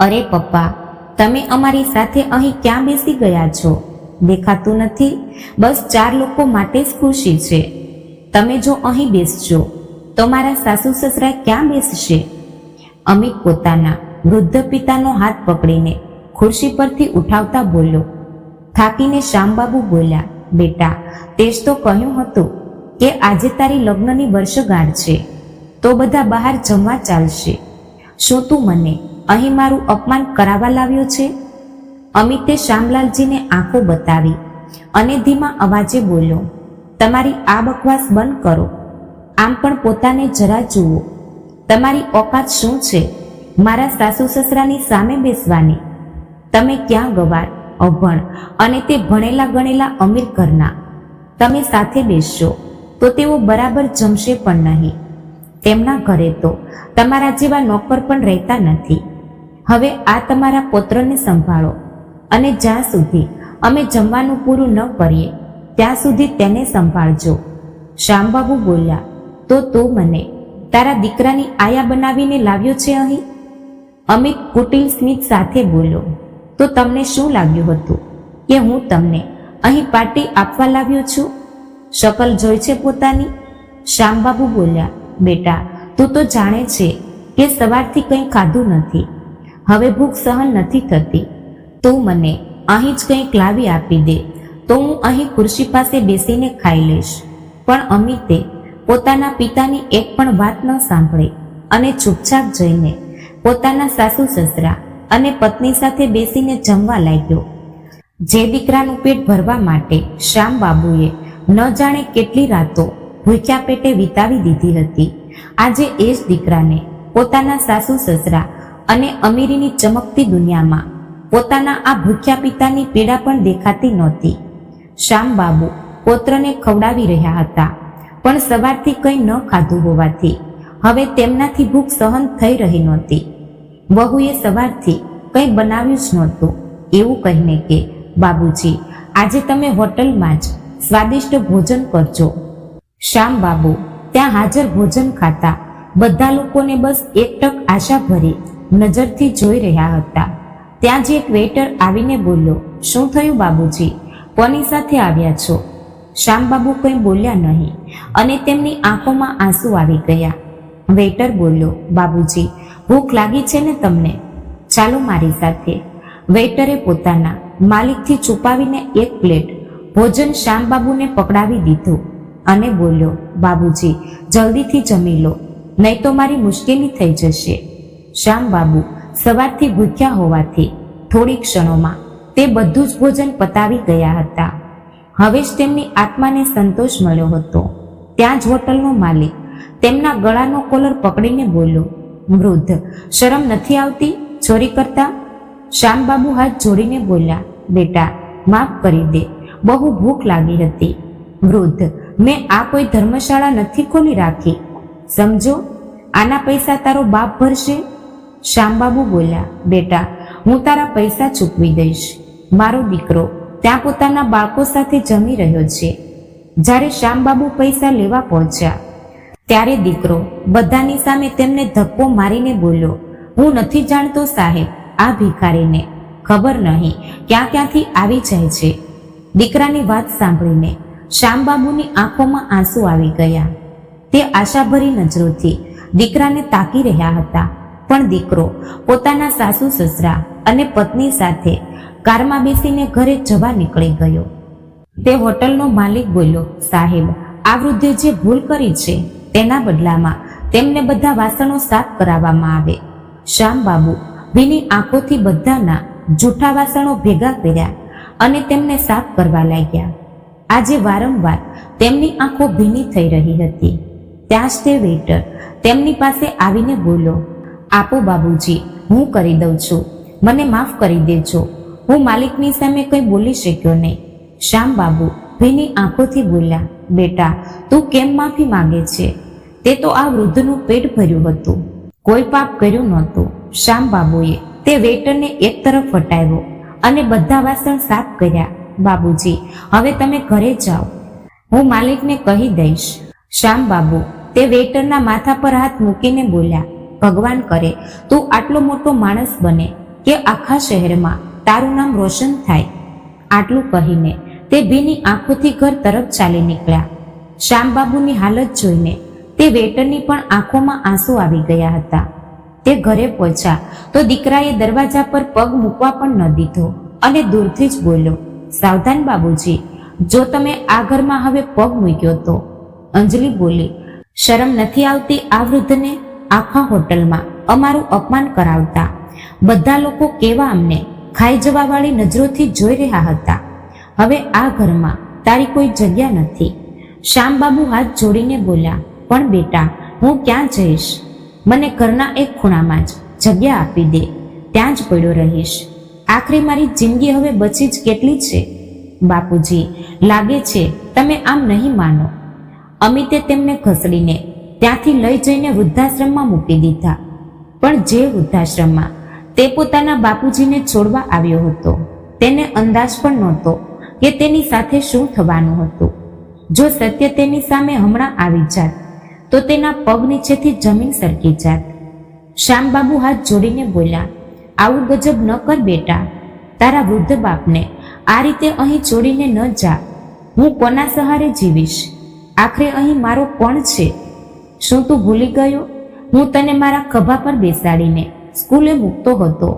અરે પપ્પા, તમે અમારી સાથે અહીં ક્યાં બેસી ગયા છો? દેખાતું નથી. બસ ચાર લોકો માટે જ ખુશી છે. તમે જો અહીં બેસજો, તો મારા સાસુ સસરા ક્યાં બેસશે? અમિત પોતાના વૃદ્ધ પિતાનો હાથ પકડીને ખુરશી પરથી ઉઠાવતા બોલ્યો. થાકીને શ્યામબાબુ બોલ્યા, બેટા, તે જ તો કહ્યું હતું કે આજે તારી લગ્નની વર્ષગાંઠ છે. તો બધા બહાર જમવા ચાલશે. શું તું મને અહીં મારું અપમાન કરાવવા લાવ્યો છે? અમિતે શ્યામલાલજીને આંખો બતાવી અને ધીમા અવાજે બોલ્યો, તમારી આ બકવાસ બંધ કરો. આમ પણ પોતાને જરા જુઓ. તમારી ઓકાત શું છે? મારા સાસુ સસરાની સામે બેસવાની. તમે ક્યાં ગવાર, અભણ અને તે ભણેલા ગણેલા અમીર ઘરના. તમે સાથે બેસશો તો તેઓ બરાબર જમશે પણ નહીં. તેમના ઘરે તો તમારા જેવા નોકર પણ રહેતા નથી. હવે આ તમારા પુત્રને સંભાળો અને જ્યાં સુધી અમે જમવાનું પૂરું ન કરીએ, ત્યાં સુધી તેને સંભાળજો. શ્યામબાબુ બોલ્યા, તો તું મને તારા દીકરાની આયા બનાવીને લાવ્યો છે અહીં? અમિત કુટિલ સ્મિત સાથે બોલ્યો, તો તમને શું લાગ્યું હતું કે હું તમને અહીં પાર્ટી આપવા લાવ્યો છું? શકલ જોઈ છે પોતાની? શ્યામબાબુ બોલ્યા, બેટા, તું તો જાણે છે કે સવારથી કંઈ ખાધું નથી. હવે ભૂખ સહન નથી થતી. તું મને અહીં જ કંઈક લાવી આપી દે, તો હું અહીં ખુરશી પાસે બેસીને ખાઈ લઈશ. પણ અમિતે પોતાના પિતાની એક પણ વાત ન સાંભળી અને ચૂપચાપ જઈને પોતાના સાસુ સસરા અને પત્ની સાથે બેસીને જમવા લાગ્યો. જે દીકરાનું પેટ ભરવા માટે શ્યામ બાબુએ ન જાણે કેટલી રાતો ભૂખ્યા પેટે વિતાવી દીધી હતી. આજે એ જ દીકરાને પોતાના સાસુ સસરા અને અમીરીની ચમકતી દુનિયામાં. પોતાના આ ભૂખ્યા પિતાની પીડા પણ દેખાતી નહોતી. શ્યામબાબુ પોત્રને ખવડાવી રહ્યા હતા, પણ સવારથી કંઈ ન ખાધું હોવાથી. હવે તેમનાથી ભૂખ સહન થઈ રહી નહોતી. વહુએ સવારથી કંઈ બનાવ્યું જ નહોતું. એવું કહીને કે, બાબુજી, આજે તમે હોટલમાં જ સ્વાદિષ્ટ ભોજન કરજો. શ્યામ ત્યાં હાજર ભોજન ખાતા બધા લોકોને બસ એક ટક આશા ભરી નજરથી જોઈ રહ્યા હતા. ત્યાં જ એક વેઇટર આવીને બોલ્યો, શું થયું બાબુજી? કોની સાથે આવ્યા છો? શ્યામબાબુ કંઈ બોલ્યા નહીં અને તેમની આંખોમાં આંસુ આવી ગયા. વેઇટર બોલ્યો, બાબુજી, ભૂખ લાગી છે ને તમને? ચાલો મારી સાથે. વેઇટરે પોતાના માલિકથી છુપાવીને એક પ્લેટ ભોજન શ્યામબાબુને પકડાવી દીધું અને બોલ્યો, બાબુજી, જલ્દીથી જમી લો, નહીં તો મારી મુશ્કેલી થઈ જશે. શ્યામબાબુ સવારથી ભૂખ્યા હોવાથી થોડી ક્ષણોમાં તે બધું જ ભોજન પતાવી ગયા હતા. હવે જ તેમની આત્માને સંતોષ મળ્યો હતો. ત્યાં જ હોટલનો માલિક તેમના ગળાનો કોલર પકડીને બોલ્યો, વૃદ્ધ, શરમ નથી આવતી? ચોરી કરતા? શ્યામબાબુ હાથ જોડીને બોલ્યા, બેટા, માફ કરી દે, બહુ ભૂખ લાગી હતી. વૃદ્ધ, મેં આ કોઈ ધર્મશાળા નથી ખોલી રાખી. સમજો, આના પૈસા તારો બાપ ભરશે? શ્યામબાબુ બોલ્યા, બેટા, હું તારા પૈસા ચૂકવી દઈશ. મારો દીકરો ત્યાં પોતાના બાળકો સાથે જમી રહ્યો છે. જ્યારે શ્યામબાબુ પૈસા લેવા પહોંચ્યા, ત્યારે દીકરો બધાની સામે તેમને ધક્કો મારીને બોલ્યો, હું નથી જાણતો સાહેબ, આ ભિખારીને. ખબર નહીં ક્યાં ક્યાંથી આવી જાય છે. દીકરાની વાત સાંભળીને શ્યામબાબુની આંખોમાં આંસુ આવી ગયા. તે આશાભરી નજરોથી દીકરાને તાકી રહ્યા હતા. પણ દીકરો, પોતાના સાસુ સસરા અને પત્ની સાથે કારમાં બેસીને ઘરે જવા નીકળી ગયો. તે હોટલનો માલિક બોલ્યો, સાહેબ, આ વૃદ્ધે જે ભૂલ કરી છે, તેના બદલામાં તેમને બધા વાસણો સાફ કરાવવામાં આવે. શ્યામ ભીની આંખોથી બધાના જૂઠા વાસણો ભેગા કર્યા અને તેમને સાફ કરવા લાગ્યા. આજે વારંવાર તેમની આંખો ભીની થઈ રહી હતી. ત્યાં જ તે વેઇટર તેમની પાસે આવીને બોલ્યો આપો બાબુજી, હું કરી દઉં છું. મને માફ કરી દેજો. હું માલિકની સામે કંઈ બોલી શક્યો નહીં. શ્યામ બાબુ, ભીની આંખોથી બોલ્યા, બેટા, તું કેમ માફી માંગે છે? તે તો આ વૃદ્ધનું પેટ ભર્યું હતું. કોઈ પાપ કર્યું નહોતું. શ્યામ બાબુએ તે વેટરને એક તરફ હટાવ્યો અને બધા વાસણ સાફ કર્યા. બાબુજી, હવે તમે ઘરે જાઓ. હું માલિકને કહી દઈશ. શ્યામ બાબુ તે વેટરના માથા પર હાથ મૂકીને બોલ્યા ભગવાન કરે, તું આટલો મોટો માણસ બને કે આખા શહેરમાં તારું નામ રોશન થાય. આટલું કહીને તે ભીની આંખોથી ઘર તરફ ચાલી નીકળ્યા. શ્યામબાબુની હાલત જોઈને તે વેટરની પણ આંખોમાં આંસુ આવી ગયા હતા. તે ઘરે પહોંચ્યા તો દીકરાએ દરવાજા પર પગ મૂકવા પણ ન દીધો અને દૂરથી જ બોલ્યો, સાવધાન બાબુજી, જો તમે આ ઘરમાં હવે પગ મૂક્યો તો. અંજલિ બોલી, શરમ નથી આવતી આ વૃદ્ધને? આખા હોટલમાં અમારું અપમાન કરાવતા. બધા લોકો કેવા અમને ખાઈ જવાવાળી નજરોથી જોઈ રહ્યા હતા. હવે આ ઘરમાં તારી કોઈ જગ્યા નથી. શ્યામબાબુ હાથ જોડીને બોલ્યા, પણ બેટા, હું ક્યાં જઈશ? મને ઘરના એક ખૂણામાં જ જગ્યા આપી દે. ત્યાં જ પડ્યો રહીશ. આખરે મારી જિંદગી હવે બચી જ કેટલી છે? બાપુજી, લાગે છે તમે આમ નહીં માનો. અમિતે તેમને ઘસડીને ત્યાંથી લઈ જઈને વૃદ્ધાશ્રમમાં મૂકી દીધા. પણ જે વૃદ્ધાશ્રમમાં તે પોતાના બાપુજીને છોડવા આવ્યો હતો, તેને અંદાજ પણ નહોતો કે તેની સાથે શું થવાનું હતું. જો સત્ય તેની સામે હમણાં આવી જાત, તો તેના પગ નીચેથી જમીન સરકી જાત. શ્યામબાબુ હાથ જોડીને બોલ્યા, આવું ગજબ ન કર બેટા. તારા વૃદ્ધ બાપને આ રીતે અહીં છોડીને ન જા. હું કોના સહારે જીવીશ? આખરે અહીં મારો કોણ છે? શું તું ભૂલી ગયો? હું તને મારા ખભા પર બેસાડીને સ્કૂલે મૂકતો હતો.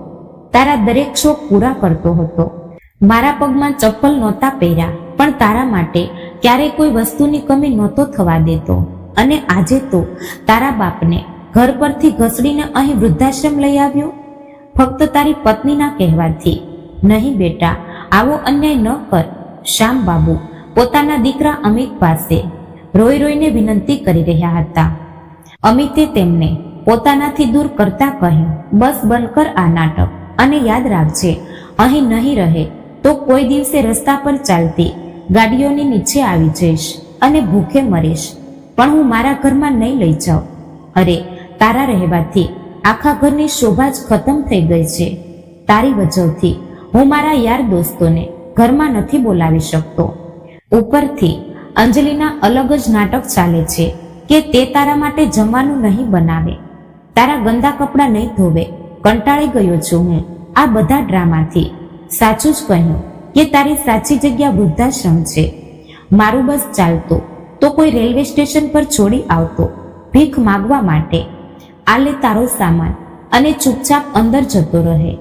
તારા દરેક શોખ પૂરા કરતો હતો. મારા પગમાં ચપ્પલ નહોતા પહેર્યા, પણ તારા માટે ક્યારેય કોઈ વસ્તુની કમી નહોતો થવા દેતો. અને આજે તો તારા બાપને ઘર પરથી ઘસડીને અહીં વૃદ્ધાશ્રમ લઈ આવ્યો? ફક્ત તારી પત્નીના કહેવાથી. નહીં બેટા, આવો અન્યાય ન કર. શ્યામ બાબુ, પોતાના દીકરા અમિત પાસે રોઈ રોઈને વિનંતી કરી રહ્યા હતા. અમિતે તેમને પોતાનાથી દૂર કરતા કહ્યું, બસ બંધ કર આ નાટક અને યાદ રાખજે, અહીં નહીં રહે તો કોઈ દિવસે રસ્તા પર ચાલતી ગાડીઓની નીચે આવી જઈશ અને ભૂખે મરીશ. પણ હું મારા ઘરમાં નહીં લઈ જાઉં. અરે, તારા રહેવાથી આખા ઘરની શોભા જ ખતમ થઈ ગઈ છે. તારી વજવથી હું મારા યાર દોસ્તોને ઘરમાં નથી બોલાવી શકતો. ઉપરથી અંજલિના અલગ જ નાટક ચાલે છે કે તે તારા માટે જમવાનું નહીં બનાવે. તારા ગંદા કપડાં નહીં ધોવે. કંટાળી ગયો છું હું. આ બધા ડ્રામાથી. સાચું જ કહ્યું કે તારી સાચી જગ્યા વૃદ્ધાશ્રમ છે. મારું બસ ચાલતું. તો કોઈ રેલવે સ્ટેશન પર છોડી આવતો. ભીખ માગવા માટે. આ લે તારો સામાન અને ચૂપચાપ અંદર જતો રહે.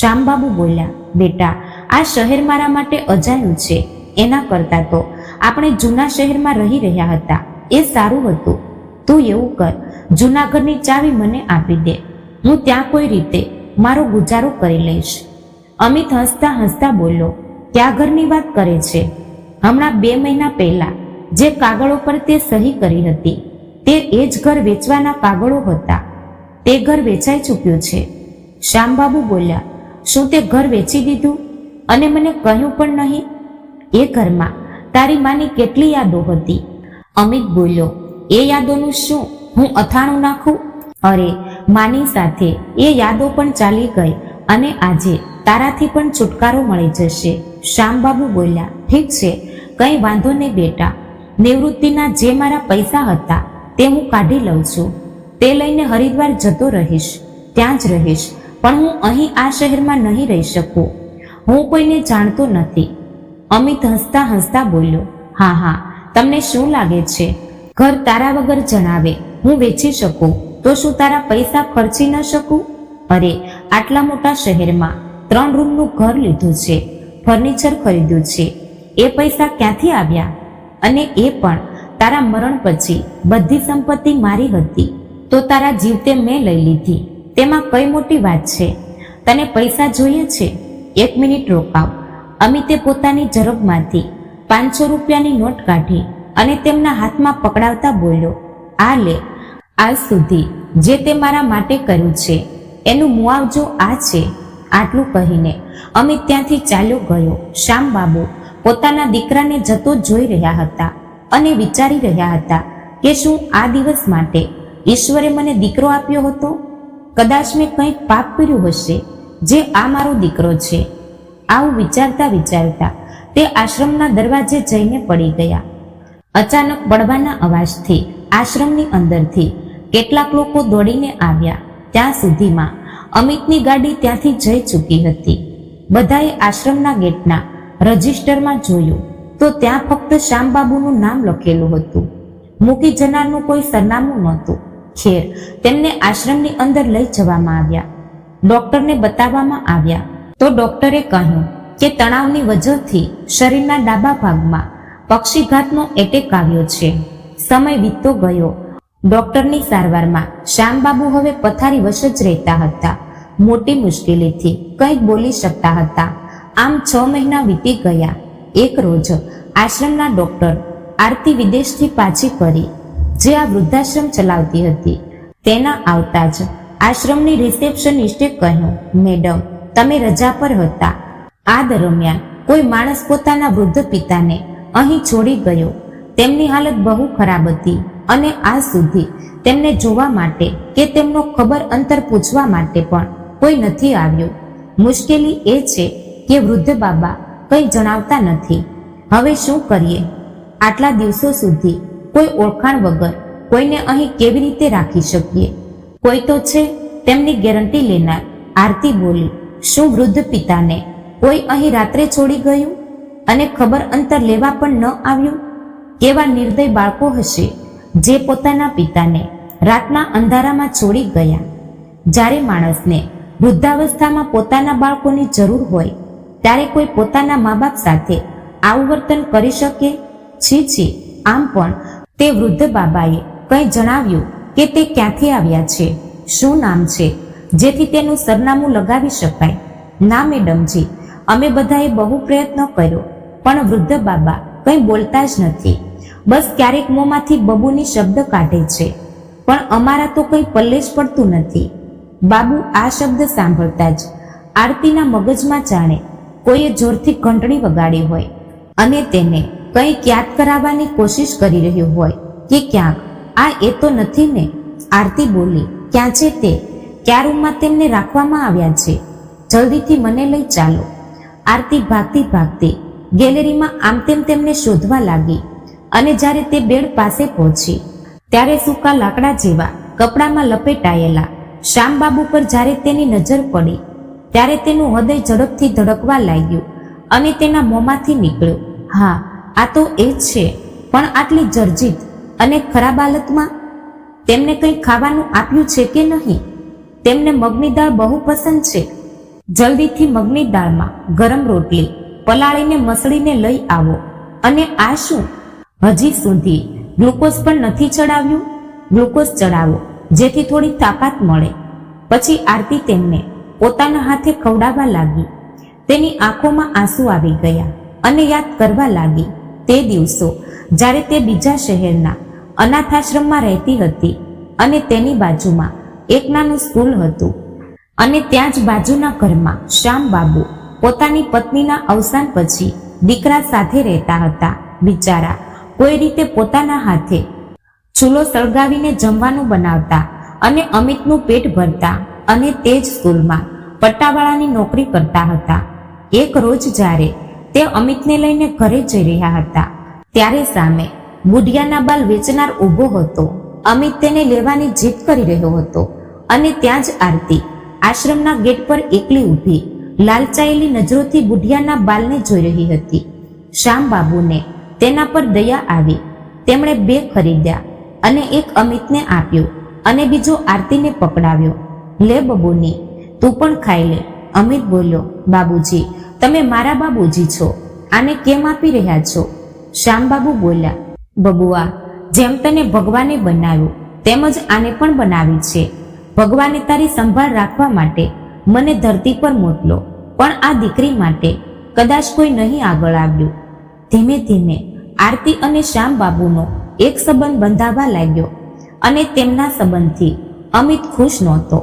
શ્યામબાબુ બોલ્યા, બેટા, આ શહેર મારા માટે અજાયું છે. એના કરતાં તો આપણે જૂના શહેરમાં રહી રહ્યા હતા. એ સારું હતું. તું એવું કર. જૂનાગઢની ચાવી મને આપી દે. હું ત્યાં કોઈ રીતે મારો ગુજારો કરી લઈશ. અમિત હસતા હસતા બોલ્યો ત્યાં ઘરની વાત કરે છે? હમણાં બે મહિના પહેલા જે કાગળો પર તે સહી કરી હતી, તે એ જ ઘર વેચવાના કાગળો હતા. તે ઘર વેચાઈ ચૂક્યું છે. શ્યામબાબુ બોલ્યા, શું તે ઘર વેચી દીધું? અને મને કહ્યું પણ નહીં? એ ઘરમાં તારી માની કેટલી યાદો હતી? અમિત બોલ્યો, એ યાદોનું શું? હું અથાણું નાખું? અરે, માની સાથે એ યાદો પણ ચાલી ગઈ અને આજે તારાથી પણ છુટકારો મળી જશે. શ્યામબાબુ બોલ્યા, ઠીક છે, કંઈ વાંધો નહીં બેટા. નિવૃત્તિના જે મારા પૈસા હતા તે હું કાઢી લઉં છું. તે લઈને હરિદ્વાર જતો રહીશ, ત્યાં જ રહીશ. પણ હું અહીં આ શહેરમાં નહીં રહી શકું. હું કોઈને જાણતો નથી. અમિત હસતા હસતા બોલ્યો, હા હા, તમને શું લાગે છે? ઘર તારા વગર જણાવે, હું વેચી શકું? તો શું તારા પૈસા ખર્ચી ન શકું? અરે, આટલા મોટા શહેરમાં ત્રણ રૂમનું ઘર લીધું છે, ફર્નિચર ખરીદ્યું છે. એ પૈસા ક્યાંથી આવ્યા? અને એ પણ તારા મરણ પછી બધી સંપત્તિ મારી હતી. તો તારા જીવતે મેં લઈ લીધી. તેમાં કઈ મોટી વાત છે? તને પૈસા જોઈએ છે? એક મિનિટ રોકાવ. અમિતે પોતાની ઝરબમાંથી પાંચસો રૂપિયાની નોટ કાઢી અને તેમના હાથમાં પકડાવતા બોલ્યો, આ લે, આજ સુધી જે તે મારા માટે કર્યું છે, એનું મુઆવજો આ છે, આટલું કહીને અમિત ત્યાંથી ચાલ્યો ગયો. શ્યામ બાબુ, પોતાના દીકરાને જતો જોઈ રહ્યા હતા અને વિચારી રહ્યા હતા કે શું આ દિવસ માટે ઈશ્વરે મને દીકરો આપ્યો હતો? કદાચ મેં કંઈક પાપ કર્યું હશે જે આ મારો દીકરો છે. આવું વિચારતા વિચારતા તે આશ્રમના દરવાજે જઈને પડી ગયા. અચાનક પડવાના અવાજથી આશ્રમની અંદરથી કેટલાક લોકો દોડીને આવ્યા. ત્યાં સુધીમાં અમિતની ગાડી ત્યાંથી જઈ ચૂકી હતી. બધાએ આશ્રમના ગેટના રજિસ્ટરમાં જોયું તો ત્યાં ફક્ત શ્યામબાબુનું નામ લખેલું હતું. મૂકી જનારનું કોઈ સરનામું નહોતું. ખેર તેમને આશ્રમની અંદર લઈ જવામાં આવ્યા. ડોક્ટરને બતાવવામાં આવ્યા તો ડોક્ટરે કહ્યું કે તણાવની વજહથી શરીરના ડાબા ભાગમાં પક્ષીઘાતનો એટેક આવ્યો છે. સમય વીતતો ગયો. ડોક્ટરની સારવારમાં શ્યામબાબુ હવે પથારી વશ જ રહેતા હતા. મોટી મુશ્કેલીથી કંઈક બોલી શકતા હતા. આમ છ મહિના વીતી ગયા. એક રોજ આશ્રમના ડોક્ટર આરતી વિદેશથી પાછી ફરી, જે આ વૃદ્ધાશ્રમ ચલાવતી હતી. તેના આવતા જ આશ્રમની રિસેપ્શનિસ્ટે કહ્યું, મેડમ તમે રજા પર હતા. આ દરમિયાન કોઈ માણસ પોતાના વૃદ્ધ પિતાને અહીં છોડી ગયો. તેમની હાલત બહુ ખરાબ હતી અને આ સુધી તેમને જોવા માટે કે તેમનો ખબર અંતર પૂછવા માટે પણ કોઈ નથી આવ્યું. મુશ્કેલી એ છે કે વૃદ્ધ બાબા કંઈ જણાવતા નથી. હવે શું કરીએ? આટલા દિવસો સુધી કોઈ ઓળખાણ વગર કોઈને અહીં કેવી રીતે રાખી શકીએ? કોઈ તો છે, તેમની ગેરંટી લેનાર, આરતી બોલી. શું વૃદ્ધ પિતાને કોઈ અહીં રાત્રે છોડી ગયું? અને ખબર અંતર લેવા પણ ન આવ્યું? કેવા નિર્દય બાળકો હશે જે પોતાના પિતાને રાતના અંધારામાં છોડી ગયા? જ્યારે માણસને વૃદ્ધાવસ્થામાં પોતાના બાળકોની જરૂર હોય, ત્યારે કોઈ પોતાના મા બાપ સાથે આવું વર્તન કરી શકે? છી છી, આમ પણ તે વૃદ્ધ બાબાએ કંઈ જણાવ્યું કે તે ક્યાંથી આવ્યા છે? શું નામ છે? જેથી તેનું સરનામું લગાવી શકાય. ના, મેડમજી, અમે બધાએ બહુ પ્રયત્ન કર્યો, પણ વૃદ્ધ બાબા કંઈ બોલતા જ નથી. બસ ક્યારેક મોંમાંથી બબુની શબ્દ કાઢે છે, પણ અમારા તો કંઈ પલ્લે જ પડતું નથી. બાબુ આ શબ્દ સાંભળતા જ આરતીના મગજમાં જાણે કોઈએ જોરથી ઘંટડી વગાડી હોય અને તેને કંઈક યાદ કરાવવાની કોશિશ કરી રહ્યું હોય કે ક્યાંક. આ એ તો નથી ને? આરતી બોલી, ક્યાં છે તે? કયા રૂમમાં તેમને રાખવામાં આવ્યા છે. જલ્દીથી મને લઈ ચાલો. આરતી ભાગતી ભાગતી ગેલેરીમાં આમ તેમ તેમને શોધવા લાગી અને જ્યારે તે બેડ પાસે પહોંચી, ત્યારે સૂકા લાકડા જેવા કપડામાં લપેટાયેલા શ્યામબાબુ પર જ્યારે તેની નજર પડી, ત્યારે તેનું હૃદય ઝડપથી ધડકવા લાગ્યું અને તેના મોંમાંથી નીકળ્યું. હા, આ તો એ છે, પણ આટલી જર્જિત અને ખરાબ હાલતમાં? તેમને કંઈ ખાવાનું આપ્યું છે કે નહીં? તેમને મગની દાળ બહુ પસંદ છે. જલ્દીથી મગની દાળમાં ગરમ રોટલી, પલાળીને મસળીને લઈ આવો. અને આ શું? હજી સુધી ગ્લુકોઝ પણ નથી ચડાવ્યું? ગ્લુકોઝ ચડાવો, જેથી થોડી તાકાત મળે. પછી આરતી તેમને પોતાના હાથે ખવડાવવા લાગી. તેની આંખોમાં આંસુ આવી ગયા અને યાદ કરવા લાગી. તે દિવસો જ્યારે તે બીજા શહેરના અનાથાશ્રમમાં રહેતી હતી અને તેની બાજુમાં એક નાનું સ્કૂલ હતું. અને ત્યાં જ બાજુના ઘરમાં શ્યામ બાબુ પોતાની પત્નીના અવસાન પછી દીકરા સાથે રહેતા હતા. બિચારા કોઈ રીતે પોતાના હાથે ચૂલો સળગાવીને જમવાનું બનાવતા અને અમિતનું પેટ ભરતા અને તે જ સ્કૂલમાં પટ્ટાવાળાની નોકરી કરતા હતા. એક રોજ જ્યારે તે અમિતને લઈને ઘરે જઈ રહ્યા હતા, ત્યારે સામે બુઢિયાના બાલ વેચનાર ઊભો હતો. અમિત તેને લેવાની જીદ કરી રહ્યો હતો. અને ત્યાં જ આરતી. આશ્રમના ગેટ પર એકલી ઊભી, લાલચાયેલી નજરોથી બુઢિયાના બાલને જોઈ રહી હતી. શ્યામ બાબુને તેના પર દયા આવી. તેમણે બે ખરીદ્યા અને એક અમિતને આપ્યો અને બીજો આરતીને પકડાવ્યો. લે બબુની, તું પણ ખાઈ લે. અમિત બોલ્યો, બાબુજી, તમે મારા બાબુજી છો. આને કેમ આપી રહ્યા છો? શ્યામબાબુ બોલ્યા, બબુઆ, જેમ તને ભગવાને બનાવ્યું તેમજ આને પણ બનાવી છે. ભગવાને તારી સંભાળ રાખવા માટે મને ધરતી પર મોકલો. પણ આ દીકરી માટે કદાચ કોઈ નહીં આગળ આવ્યું. ધીમે ધીમે આરતી અને શ્યામબાબુનો એક સંબંધ બંધાવા લાગ્યો અને તેમના સંબંધથી અમિત ખુશ નહોતો.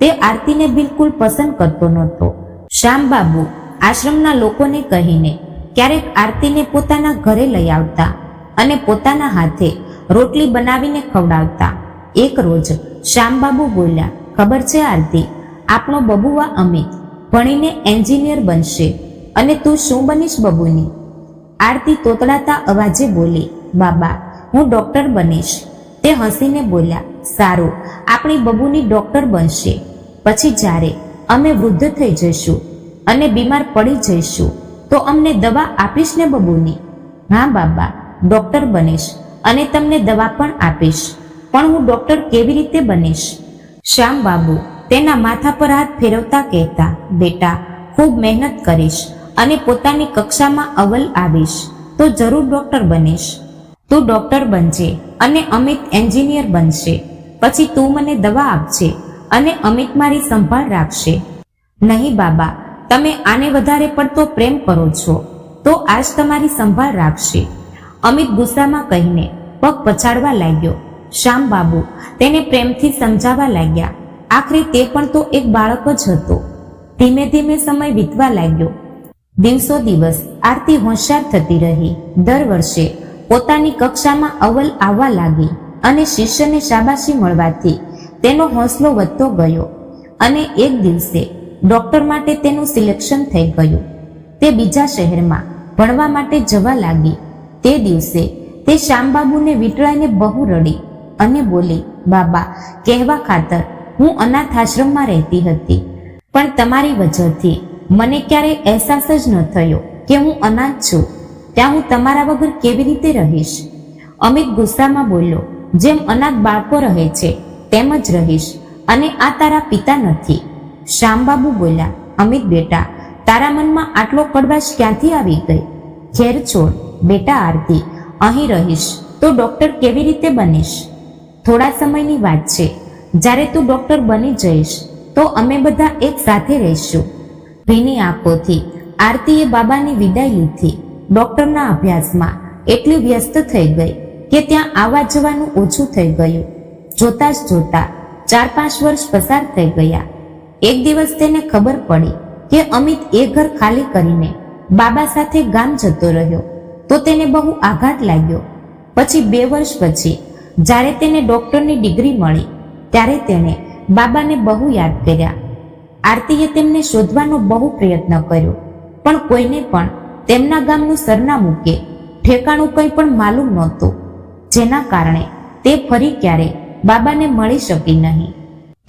તે આરતીને બિલકુલ પસંદ કરતો નહોતો. શ્યામબાબુ આશ્રમના લોકોને કહીને ક્યારેક આરતીને પોતાના ઘરે લઈ આવતા અને પોતાના હાથે રોટલી બનાવીને ખવડાવતા એક રોજ શ્યામબાબુ બોલ્યા, ખબર છે આરતી, આપણો બબુઆ અમિત ભણીને એન્જિનિયર બનશે, અને તું શું બનીશ બબુની? આરતી તોતડાતા અવાજે બોલી, બાબા, હું ડૉક્ટર બનીશ. તે હસીને બોલ્યા, સારું, આપણી બબુની ડૉક્ટર બનશે. પછી જ્યારે અમે વૃદ્ધ થઈ જઈશું અને બીમાર પડી જઈશું, તો અમને દવા આપીશ ને બબુની? હા બાબા, ડૉક્ટર બનીશ અને તમને દવા પણ આપીશ. પણ હું ડોક્ટર કેવી રીતે બનીશ? શ્યામ બાબુ તેના માથા પર હાથ ફેરવતા કહેતા, બેટા, ખૂબ મહેનત કરીશ અને પોતાની કક્ષામાં અવ્વલ આવીશ. તો જરૂર ડોક્ટર બનીશ. તું ડોક્ટર બનજે અને અમિત એન્જિનિયર બનશે. પછી તું મને દવા આપજે અને અમિત મારી સંભાળ રાખશે. નહીં બાબા, તમે આને વધારે પડતો પ્રેમ કરો છો. તો આજ તમારી સંભાળ રાખશે. અમિત ગુસ્સામાં કહીને પગ પછાડવા લાગ્યો. શ્યામ બાબુ તેને પ્રેમથી સમજાવવા લાગ્યા. આખરે તે પણ તો એક બાળક જ હતો. ધીમે ધીમે સમય વીતવા લાગ્યો. દિવસો દિવસ આરતી હોશિયાર થતી રહી. દર વર્ષે પોતાની કક્ષામાં અવ્વલ આવવા લાગી અને શિષ્યને શાબાશી મળવાથી તેનો હોંસલો વધતો ગયો અને એક દિવસે ડોક્ટર માટે તેનું સિલેક્શન થઈ ગયું. તે બીજા શહેરમાં ભણવા માટે જવા લાગી. તે દિવસે તે શ્યામબાબુને વીંટળાઈને બહુ રડી. અને બોલી, બાબા, કહેવા ખાતર, હું અનાથ આશ્રમમાં રહેતી હતી. પણ તમારી વજહથી મને ક્યારેય અહેસાસ જ ન થયો કે હું અનાથ છું. ત્યાં હું તમારા વગર કેવી રીતે રહીશ? અમિત ગુસ્સામાં બોલ્યો, જેમ અનાથ બાળકો રહે છે, તેમ જ રહીશ, અને આ તારા પિતા નથી. શ્યામબાબુ બોલ્યા, અમિત બેટા, તારા મનમાં આટલો કડવાશ ક્યાંથી આવી ગઈ? ખેર છોડ, બેટા આરતી, અહીં રહીશ, તો ડોક્ટર કેવી રીતે બનીશ? થોડા સમયની વાત છે. જ્યારે તું ડોક્ટર બની જઈશ, તો અમે બધા એક સાથે રહીશું. ભીની આંખોથી, આરતીએ બાબાની વિદાય લીધી ડોક્ટરના અભ્યાસમાં એટલી વ્યસ્ત થઈ ગઈ કે ત્યાં આવવા જવાનું ઓછું થઈ ગયું. જોતા જ જોતા ચાર પાંચ વર્ષ પસાર થઈ ગયા. એક દિવસ તેને ખબર પડી કે અમિત એ ઘર ખાલી કરીને બાબા સાથે ગામ જતો રહ્યો, તો તેને બહુ આઘાત લાગ્યો. પછી બે વર્ષ પછી જ્યારે તેને ડૉક્ટરની ડિગ્રી મળી, ત્યારે તેણે બાબાને બહુ યાદ કર્યા. આરતીએ તેમને શોધવાનો બહુ પ્રયત્ન કર્યો, પણ કોઈને પણ તેમના ગામનું સરનામું કે ઠેકાણું કંઈ પણ માલુમ નહોતું, જેના કારણે તે ફરી ક્યારે બાબાને મળી શકી નહીં.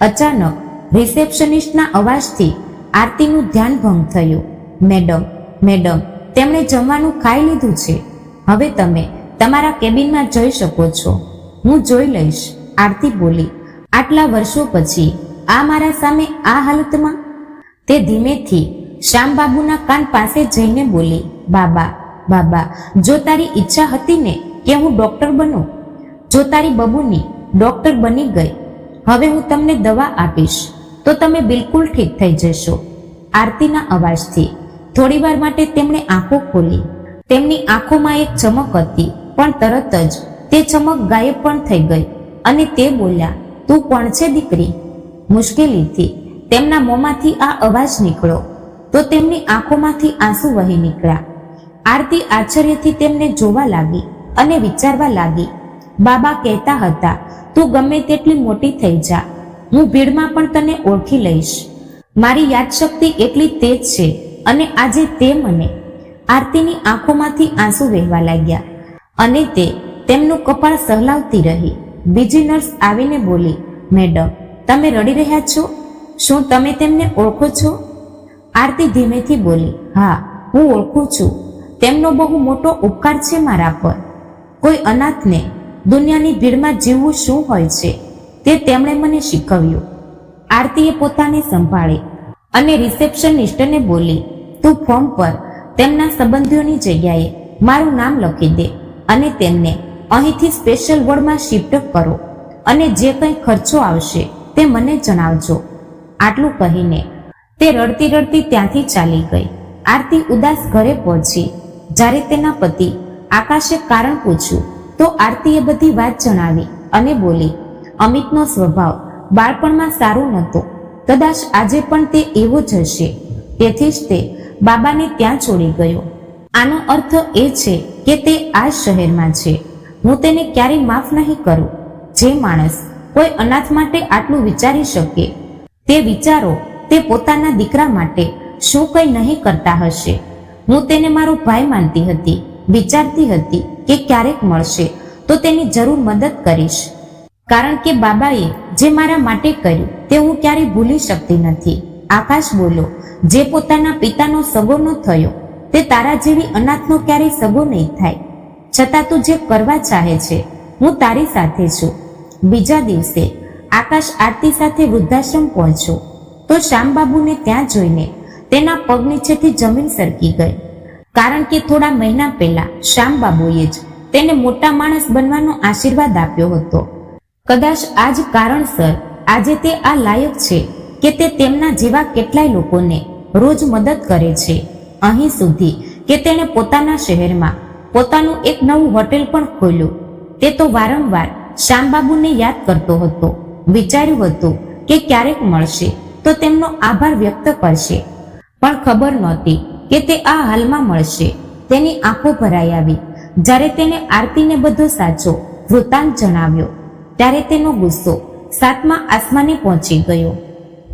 અચાનક રિસેપ્શનિસ્ટના અવાજથી આરતીનું ધ્યાન ભંગ થયું. મેડમ મેડમ, તેમણે જમવાનું ખાઈ લીધું છે. હવે તમે તમારા કેબિનમાં જઈ શકો છો. હું જોઈ લઈશ. આરતી બોલી, આટલા વર્ષો પછી આ મારા સામે આ હાલતમાં? તે ધીમેથી શ્યામબાબુના કાન પાસે જઈને બોલી, બાબા બાબા, જો તારી ઈચ્છા હતી ને કે હું ડોક્ટર બનું, જો તારી બબુની ડોક્ટર બની ગઈ, હવે હું તમને દવા આપીશ, તો તમે બિલકુલ ઠીક થઈ જશો. આરતીના અવાજથી થોડીવાર માટે તેમણે આંખો ખોલી. તેમની આંખોમાં એક ચમક હતી, પણ તરત જ તે ચમક ગાયબ પણ થઈ ગઈ અને તે બોલ્યા, તું કોણ છે દીકરી? મુશ્કેલીથી તેમના મોંમાંથી આ અવાજ નીકળ્યો તો તેમની આંખોમાંથી આંસુ વહી નીકળ્યા. આરતી આશ્ચર્યથી તેમને જોવા લાગી અને વિચારવા લાગી, બાબા કહેતા હતા, તું ગમે તેટલી મોટી થઈ જા, હું ભીડમાં પણ તને ઓળખી લઈશ. મારી યાદશક્તિ એટલી તેજ છે અને આજે તે મને. આરતીની આંખોમાંથી આંસુ વહેવા લાગ્યા અને તે તેમનું કપાળ સહલાવતી રહી. બીજી નર્સ આવીને બોલી, મેડમ, તમે રડી રહ્યા છો? શું તમે તેમને ઓળખો છો? આરતી ધીમેથી બોલી, હા, હું ઓળખું છું. તેમનો બહુ મોટો ઉપકાર છે મારા પર. કોઈ અનાથને દુનિયાની ભીડમાં જીવવું શું હોય છે, તે તેમણે મને શીખવ્યું. આરતીએ પોતાને સંભાળી અને રિસેપ્શનિસ્ટને બોલી, તું ફોર્મ પર તેમના સંબંધીઓની જગ્યાએ મારું નામ લખી દે અને તેમને અહીંથી સ્પેશિયલ વોર્ડમાં શિફ્ટ કરો અને જે કંઈ ખર્ચો આવશે તે મને જણાવજો. આટલું કહીને તે રડતી રડતી ત્યાંથી ચાલી ગઈ. આરતી ઉદાસ ઘરે પહોંચી. જ્યારે તેના પતિ આકાશે કારણ પૂછ્યું, તો આરતીએ બધી વાત જણાવી અને બોલી, અમિતનો સ્વભાવ બાળપણમાં સારો નહોતો. કદાચ આજે પણ તે એવો જ હશે. તેથી જ તે બાબાને ત્યાં છોડી ગયો. આનો અર્થ એ છે કે તે આ શહેરમાં છે. હું તેને ક્યારેય માફ નહીં કરું. જે માણસ કોઈ અનાથ માટે આટલું વિચારી શકે, તે વિચારો તે પોતાના દીકરા માટે શું કંઈ નહીં કરતા હશે. હું તેને મારો ભાઈ માનતી હતી, વિચારતી હતી કે ક્યારેક મળશે તો તેની જરૂર મદદ કરીશ. કારણ કે બાબાએ જે મારા માટે કર્યું તે હું ક્યારેય ભૂલી શકતી નથી. આકાશ બોલો, જે પોતાના પિતાનો સગો ન થયો, તે તારા જેવી અનાથનો ક્યારેય સગો નહીં થાય. છતાં તું જે કરવા ચાહે છે, હું તારી સાથે છું. બીજા દિવસે આકાશ આરતી સાથે વૃદ્ધાશ્રમ પહોંચ્યો. તો શ્યામબાબુને ત્યાં જોઈને તેના પગ નીચેથી જમીન સરકી ગઈ. કારણ કે થોડા મહિના પહેલા શ્યામબાબુએ જ તેને મોટા માણસ બનવાનો આશીર્વાદ આપ્યો હતો. કદાચ આ જ કારણસર આજે તે આ લાયક છે કે તે તેમના જેવા કેટલાય લોકોને રોજ મદદ કરે છે. અહીં સુધી કે તેણે પોતાના શહેરમાં પોતાનું એક નવું હોટેલ પણ ખોલ્યું. તે તો વારંવાર શ્યામબાબુને યાદ કરતો હતો. વિચાર્યું હતું કે ક્યારેક મળશે તો તેમનો આભાર વ્યક્ત કરશે. પણ ખબર નહોતી કે તે આ હાલમાં મળશે. તેની આંખો ભરાઈ આવી. જ્યારે તેને આરતીને બધો સાચો વૃતાંત જણાવ્યો, ત્યારે તેનો ગુસ્સો સાતમા આસમાને પહોંચી ગયો.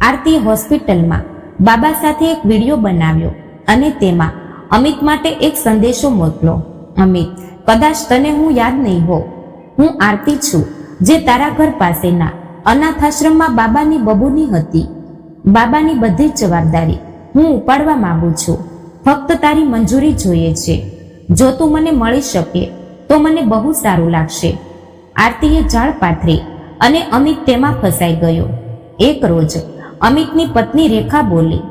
આરતી હોસ્પિટલમાં બાબા સાથે એક વીડિયો બનાવ્યો અને તેમાં અમિત માટે એક સંદેશો મોકલો. અમિત કદાચ તને હું યાદ નહીં હો હું આરતી છું, જે તારા ઘર પાસેના અનાથાશ્રમમાં બાબાની બબુની હતી. બાબાની બધી જ જવાબદારી હું ઉપાડવા માંગુ છું. ફક્ત તારી મંજૂરી જોઈએ છે. જો તું મને મળી શકે, તો મને બહુ સારું લાગશે. આરતીએ ઝાડ પાથરી અને અમિત તેમાં ફસાઈ ગયો. એક રોજ અમિતની પત્ની રેખા બોલી,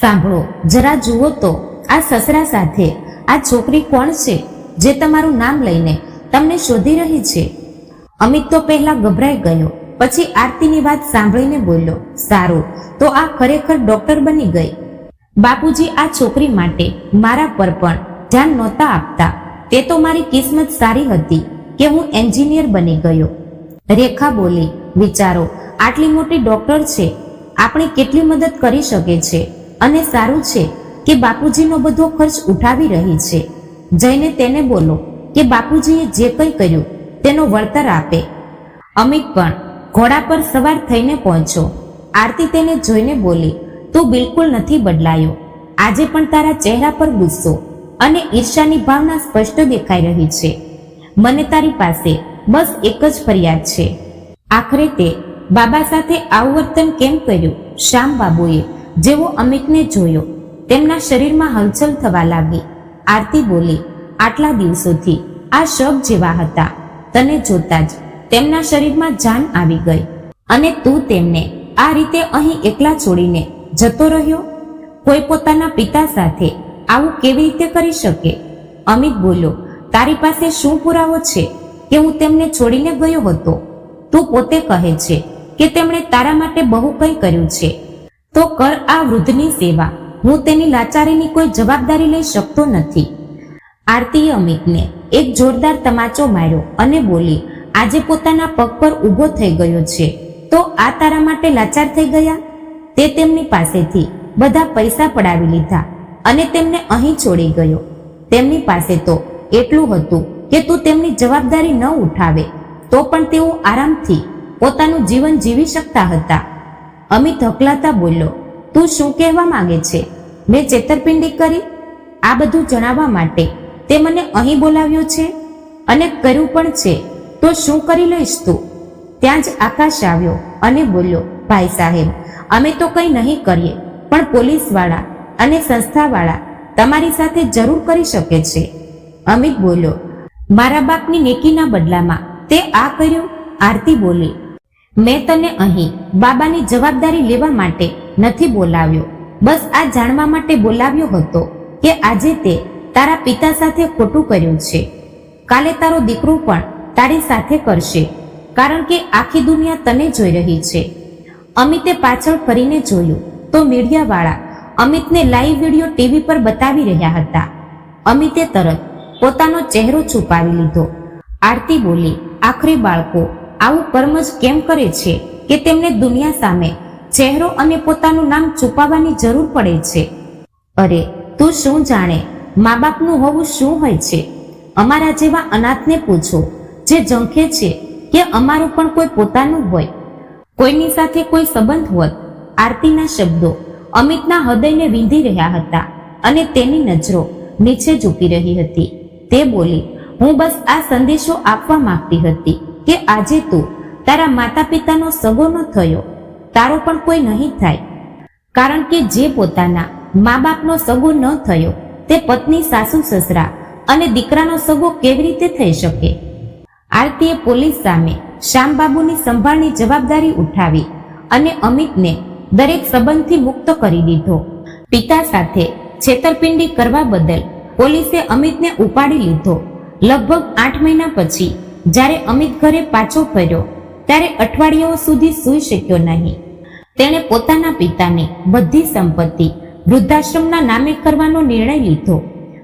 સાંભળો, જરા જુઓ તો, આ સસરા સાથે આ છોકરી કોણ છે? જે તમારું નામ લઈને તમને શોધી રહી છે. અમિત તો પહેલા ગભરાઈ ગયો, પછી આરતીની વાત સાંભળીને બોલ્યો, સારું, તો આ ખરેખર ડોક્ટર બની ગઈ. બાપુજી આ છોકરી માટે મારા પર પણ ધ્યાન નહોતા આપતા. તે તો મારી કિસ્મત સારી હતી કે હું એન્જિનિયર બની ગયો. રેખા બોલી, વિચારો, આટલી મોટી ડોક્ટર છે. આપણે કેટલી મદદ કરી શકે છે? અને સારું છે કે બાપુજીનો બધો ખર્ચ ઉઠાવી રહી છે. જઈને તેને બોલો કે બાપુજીએ જે કંઈ કર્યું, તેનો વળતર આપે. અમિત પણ ઘોડા પર સવાર થઈને પહોંચ્યો. આરતી તેને જોઈને બોલી, તું બિલકુલ નથી બદલાયો. આજે પણ તારા ચહેરા પર ગુસ્સો અને ઈર્ષાની ભાવના સ્પષ્ટ દેખાઈ રહી છે. મને તારી પાસે બસ એક જ ફરિયાદ છે. આખરે તે બાબા સાથે આવું કેમ કર્યું? શ્યામ બાબુએ, જેવો અમિતને જોયો, તેમના શરીરમાં હલચલ થવા લાગી. આરતી બોલી, આટલા દિવસોથી આ શબ જેવા હતા. તને જોતા જ તેમના શરીરમાં જાન આવી ગઈ. અને તું તેમને આ રીતે અહીં એકલા છોડીને જતો રહ્યો? કોઈ પોતાના પિતા સાથે આવું કેવી રીતે કરી શકે? અમિત બોલ્યો, તારી પાસે શું પુરાવો છે કે હું તેમને છોડીને ગયો હતો? તું પોતે કહે છે કે તેમણે તારા માટે બહુ કંઈ કર્યું છે. તો કર આ વૃદ્ધની સેવા. હું તેની લાચારીની કોઈ જવાબદારી લઈ શકતો નથી. આરતીએ અમિતને એક જોરદાર તમાચો માર્યો અને બોલી, આજે પોતાના પગ પર ઊભો થઈ ગયો છે. તો આ તારા માટે લાચાર થઈ ગયા તે તેમની પાસેથી બધા પૈસા પડાવી લીધા અને તેમને અહીં છોડી ગયો. તેમની પાસે તો એટલું હતું કે તું તેમની જવાબદારી ન ઉઠાવે, તો પણ તેઓ આરામથી પોતાનું જીવન જીવી શકતા હતા. અમિત હકલાતા બોલ્યો, તું શું કહેવા માંગે છે? મેં છેતરપિંડી કરી આ બધું જણાવવા માટે તે મને અહીં બોલાવ્યો છે અને કર્યું પણ છે. તો શું કરી લઈશ તું? ત્યાં જ આકાશ આવ્યો અને બોલ્યો, ભાઈ સાહેબ, અમે તો કંઈ નહીં કરીએ, પણ પોલીસવાળા અને સંસ્થાવાળા તમારી સાથે જરૂર કરી શકે છે. અમિત બોલ્યો, મારા બાપની નેકીના બદલામાં તે આ કર્યું? આરતી બોલી, મેં તને અહીં બાબાની જવાબદારી લેવા માટે નથી બોલાવ્યો. બસ આ જાણવા માટે બોલાવ્યો હતો કે આજે તે તારા પિતા સાથે ખોટું કર્યું છે. કાલે તારો દીકરો પણ તારી સાથે કરશે, કારણ કે આખી દુનિયા તને જોઈ રહી છે. અમિતે પાછળ ફરીને જોયું તો મીડિયાવાળા અમિતને લાઈવ વીડિયો ટીવી પર બતાવી રહ્યા હતા. અમિતે તરત પોતાનો ચહેરો છુપાવી લીધો. આરતી બોલી, આખરી બાળકો, આવું કર્મ જ કેમ કરે છે કે તેમને દુનિયા સામે ચહેરો અને પોતાનું નામ છુપાવવાની જરૂર પડે છે. અરે, તું શું જાણે? મા બાપનું હોવું શું હોય છે? અમારા જેવા અનાથને પૂછો, જે ઝંખે છે, કે અમારું પણ કોઈ પોતાનું હોય. કોઈની સાથે કોઈ સંબંધ હોત, આરતીના શબ્દો, અમિતના હૃદયને વીંધી રહ્યા હતા અને તેની નજરો નીચે ઝૂકી રહી હતી. તે બોલી, હું બસ આ સંદેશો આપવા માંગતી હતી કે આજે તું તારા માતા પિતાનો સગો ન થયો. તારો પણ કોઈ નહીં થાય. કારણ કે જે પોતાના મા બાપનો સગો ન થયો, તે પત્ની, સાસુ, સસરા અને દીકરાનો સગો કેવી રીતે થઈ શકે? આરતીએ પોલીસ સામે શ્યામબાબુની સંભાળની જવાબદારી ઉઠાવી અને અમિતને દરેક સંબંધથી મુક્ત કરી દીધો. પિતા સાથે છેતરપિંડી કરવા બદલ પોલીસે અમિતને ઉપાડી લીધો. લગભગ આઠ મહિના પછી જ્યારે અમિત ઘરે પાછો ફર્યો, ત્યારે અઠવાડિયાઓ સુધી સૂઈ શક્યો નહીં. તેણે પોતાના પિતાની બધી સંપત્તિ વૃદ્ધાશ્રમના નામે કરવાનો નિર્ણય લીધો.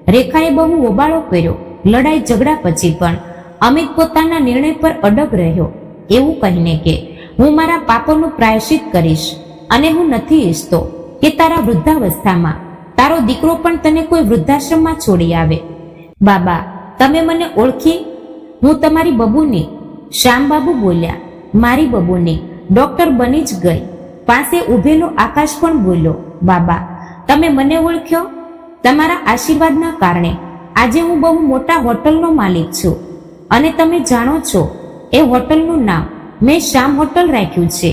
રેખાએ બહુ હોબાળો કર્યો. લડાઈ ઝઘડા પછી પણ અમિત પોતાના નિર્ણય પર અડગ રહ્યો. એવું કહીને કે, હું મારા પાપોનું પ્રાયશ્ચિત કરીશ અને હું નથી ઈચ્છતો કે તારા વૃદ્ધાવસ્થામાં તારો દીકરો પણ તને કોઈ વૃદ્ધાશ્રમમાં છોડી આવે. બાબા, તમે મને ઓળખી? હું તમારી બબુની. શ્યામબાબુ બોલ્યા. મારી બબુની. ડોક્ટર બની જ ગઈ. પાસે ઊભેલું આકાશ પણ બોલ્યો, બાબા, તમે મને ઓળખ્યો? તમારા આશીર્વાદના કારણે. આજે હું બહુ મોટા હોટલનો માલિક છું અને તમે જાણો છો, એ હોટલનું નામ મેં શ્યામ હોટલ રાખ્યું છે,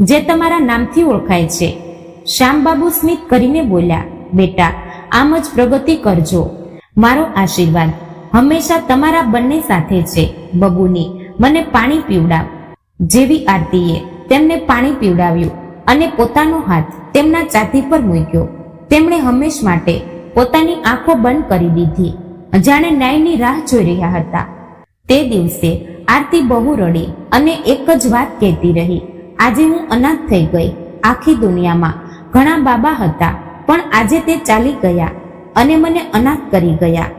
જે તમારા નામથી ઓળખાય છે. શ્યામબાબુ સ્મિત કરીને બોલ્યા, બેટા, આમ જ પ્રગતિ કરજો. મારો આશીર્વાદ હંમેશા તમારા બંને સાથે છે, બબુની. મને પાણી પીવડાવ. જેવી આરતીએ તેમને પાણી પીવડાવ્યું. અને પોતાનો હાથ તેમના છાતી પર મૂક્યો. તેમણે હંમેશ માટે પોતાની આંખો બંધ કરી દીધી. જાણે ન્યાયની રાહ જોઈ રહ્યા હતા. તે દિવસે આરતી બહુ રડી અને એક જ વાત કહેતી રહી. આજે હું અનાથ થઈ ગઈ. આખી દુનિયામાં ઘણા બાબા હતા, પણ આજે તે ચાલી ગયા અને મને અનાથ કરી ગયા.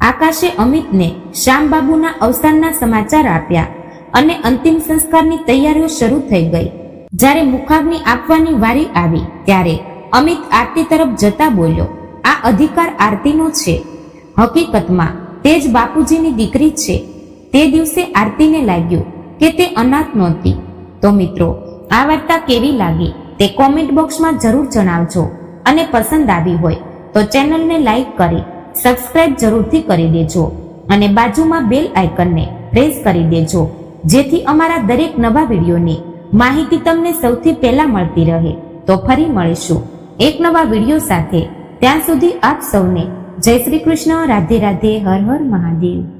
આકાશે અમિતને શ્યામબાબુના અવસાનના સમાચાર આપ્યા અને અંતિમ સંસ્કારની તૈયારીઓ શરૂ થઈ ગઈ. જ્યારે મુખાગ્નિ આપવાની વારી આવી, ત્યારે અમિત આરતી તરફ જતા બોલ્યો, આ અધિકાર આરતીનો છે. હકીકતમાં તે જ બાપુજીની દીકરી છે. તે દિવસે આરતીને લાગ્યું કે તે અનાથ નહોતી. તો મિત્રો, આ વાર્તા કેવી લાગી તે કોમેન્ટ બોક્સમાં જરૂર જણાવજો અને પસંદ આવી હોય તો ચેનલને લાઈક કરી, સબસ્ક્રાઇબ જરૂરથી કરી દેજો અને બાજુમાં બેલ આઇકનને પ્રેસ કરી દેજો, જેથી અમારા દરેક નવા વિડીયોની માહિતી તમને સૌથી પહેલા મળતી રહે તો ફરી મળીશું એક નવા વીડિયો સાથે. ત્યાં સુધી આપ સૌને જય શ્રી કૃષ્ણ, રાધે રાધે, હર હર મહાદેવ.